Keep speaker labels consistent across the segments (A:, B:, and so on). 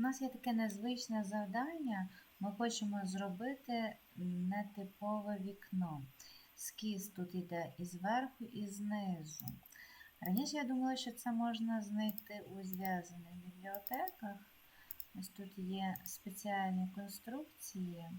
A: У нас є таке незвичне завдання. Ми хочемо зробити нетипове вікно. Скіз тут йде і зверху, і знизу. Раніше я думала, що це можна знайти у зв'язаних бібліотеках. Ось тут є спеціальні конструкції,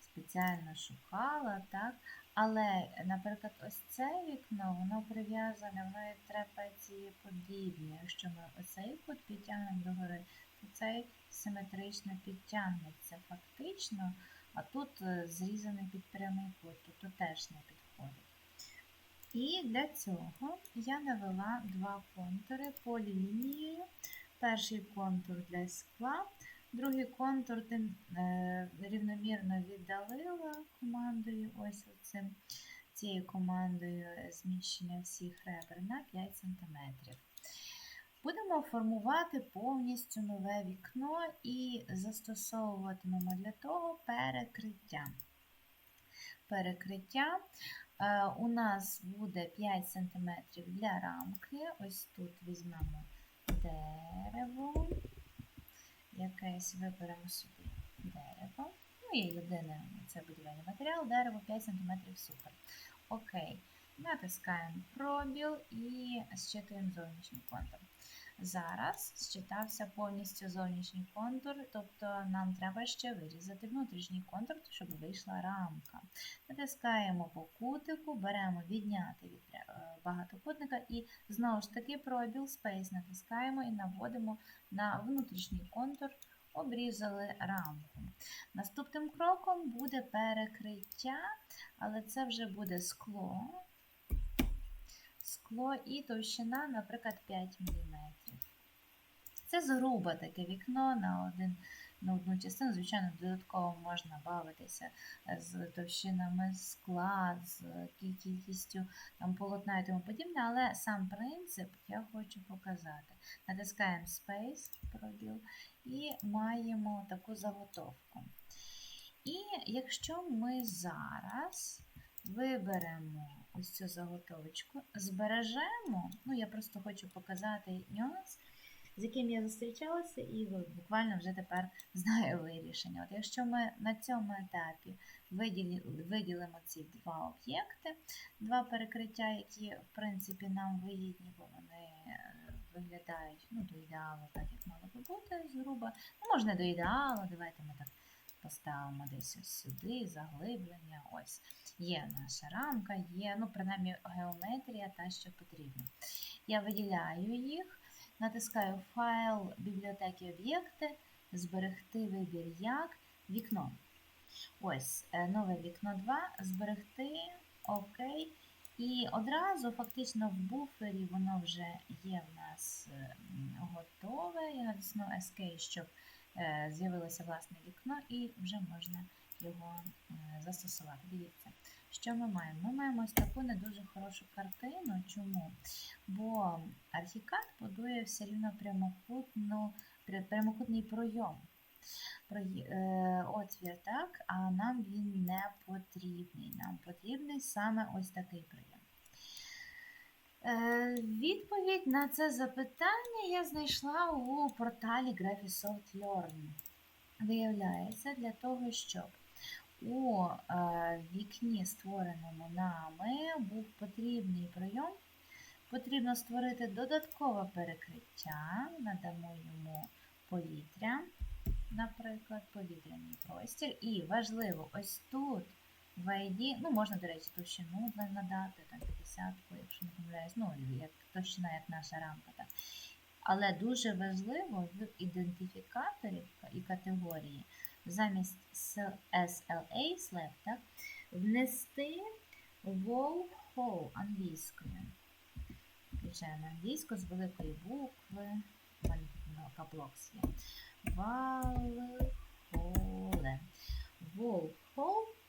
A: спеціально шукала, так? Але, наприклад, ось це вікно, воно прив'язане, воно є трапеції подібне. Якщо ми оцей кут підтягнемо догори, цей симетрично підтягнеться фактично, а тут е, зрізаний під прямий кут, тобто теж не підходить. І для цього я навела два контури по лінією. Перший контур для скла, другий контур е, рівномірно віддалила командою, ось цим, цією командою зміщення всіх ребер на 5 см. Будемо формувати повністю нове вікно і застосовуватимемо для того перекриття. Перекриття е, у нас буде 5 см для рамки. Ось тут візьмемо дерево, якесь виберемо собі дерево. Ну і єдине, це будівельний матеріал, дерево 5 см супер. Окей. Натискаємо пробіл і зчитуємо зовнішній контур. Зараз зчитався повністю зовнішній контур, тобто нам треба ще вирізати внутрішній контур, щоб вийшла рамка. Натискаємо по кутику, беремо відняти від е, багатокутника і знову ж таки пробіл Space натискаємо і наводимо на внутрішній контур, обрізали рамку. Наступним кроком буде перекриття, але це вже буде скло. Скло і товщина, наприклад, 5 мм. Це згрубе таке вікно на один, на одну частину. Звичайно, додатково можна бавитися з товщинами скла, з кількістю там, полотна і тому подібне, але сам принцип я хочу показати. Натискаємо Space пробіл і маємо таку заготовку. І якщо ми зараз виберемо ось цю заготовочку, збережемо, ну я просто хочу показати нюанс, з яким я зустрічалася, і буквально вже тепер знаю вирішення. От Якщо ми на цьому етапі виділимо ці два об'єкти, два перекриття, які в принципі нам вигідні, бо вони е, виглядають ну, до ідеалу, так як мало би бути, згруба. Ну, можна до ідеалу, давайте ми так поставимо десь ось сюди, заглиблення. Ось. Є наша рамка, є, ну, принаймні, геометрія та, що потрібно. Я виділяю їх, натискаю файл бібліотеки об'єкти, зберегти вибір як, вікно. Ось, е, нове вікно 2, зберегти, ОК. І одразу, фактично, в буфері воно вже є в нас е, готове. Я натисну Escape, щоб з'явилося власне вікно, і вже можна його е, застосувати. Дивіться, що ми маємо? Ми маємо ось таку не дуже хорошу картину. Чому? Бо архікад будує все рівно прямокутну, прямокутний пройом. Е, отвір, так, а нам він не потрібний. Нам потрібний саме ось такий прийом. Е, відповідь на це запитання я знайшла у порталі Graphisoft Learn. Виявляється, для того, щоб у е, вікні, створеному нами, був потрібний прийом, потрібно створити додаткове перекриття, надамо йому повітря, наприклад, повітряний простір. І важливо, ось тут в ну, можна, до речі, товщину надати, там 50, якщо не помиляюсь, ну, як товщина, як наша рамка. Так. Але дуже важливо в ідентифікаторі і категорії замість SLA slab, так, внести wall hole англійською. Включаємо англійську з великої букви. У каплокс є. Валхоле. Wall hole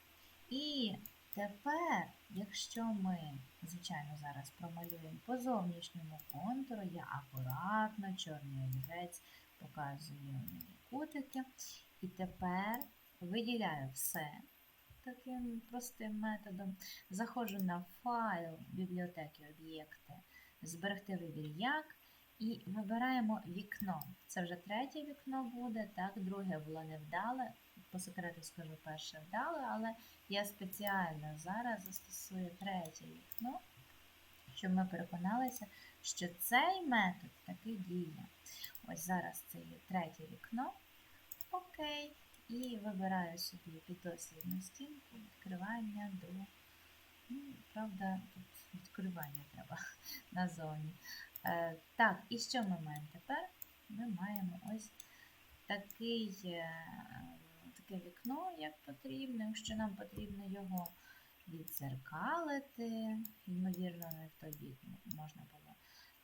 A: і тепер, якщо ми, звичайно, зараз промалюємо по зовнішньому контуру, я акуратно, чорний олівець показую кутики. І тепер виділяю все таким простим методом. Заходжу на файл бібліотеки об'єкти, зберегти вибір як. І вибираємо вікно. Це вже третє вікно буде, так, друге було невдале. По секрету скажу перше вдале, але я спеціально зараз застосую третє вікно, щоб ми переконалися, що цей метод таки діє. Ось зараз це є третє вікно. Окей. І вибираю собі піддослідну стінку, відкривання до. Ну, правда, тут відкривання треба назовні. Е, так, і що ми маємо тепер? Ми маємо ось такий, е, таке вікно, як потрібно. Якщо нам потрібно його відзеркалити, ймовірно, не тоді можна було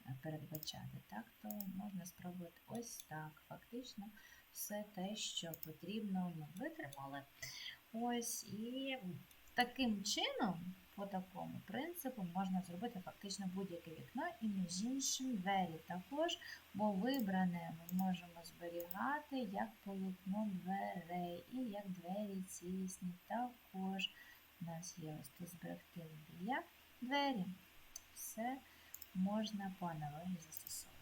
A: е, передбачати, так, то можна спробувати ось так. Фактично все те, що потрібно, ми витримали. Ось і таким чином, по такому принципу, можна зробити фактично будь-яке вікно і між іншим двері також, бо вибране ми можемо зберігати як полотно дверей і як двері цілісні також. У нас є ось тут зберегти як двері. Все можна по аналогії застосовувати.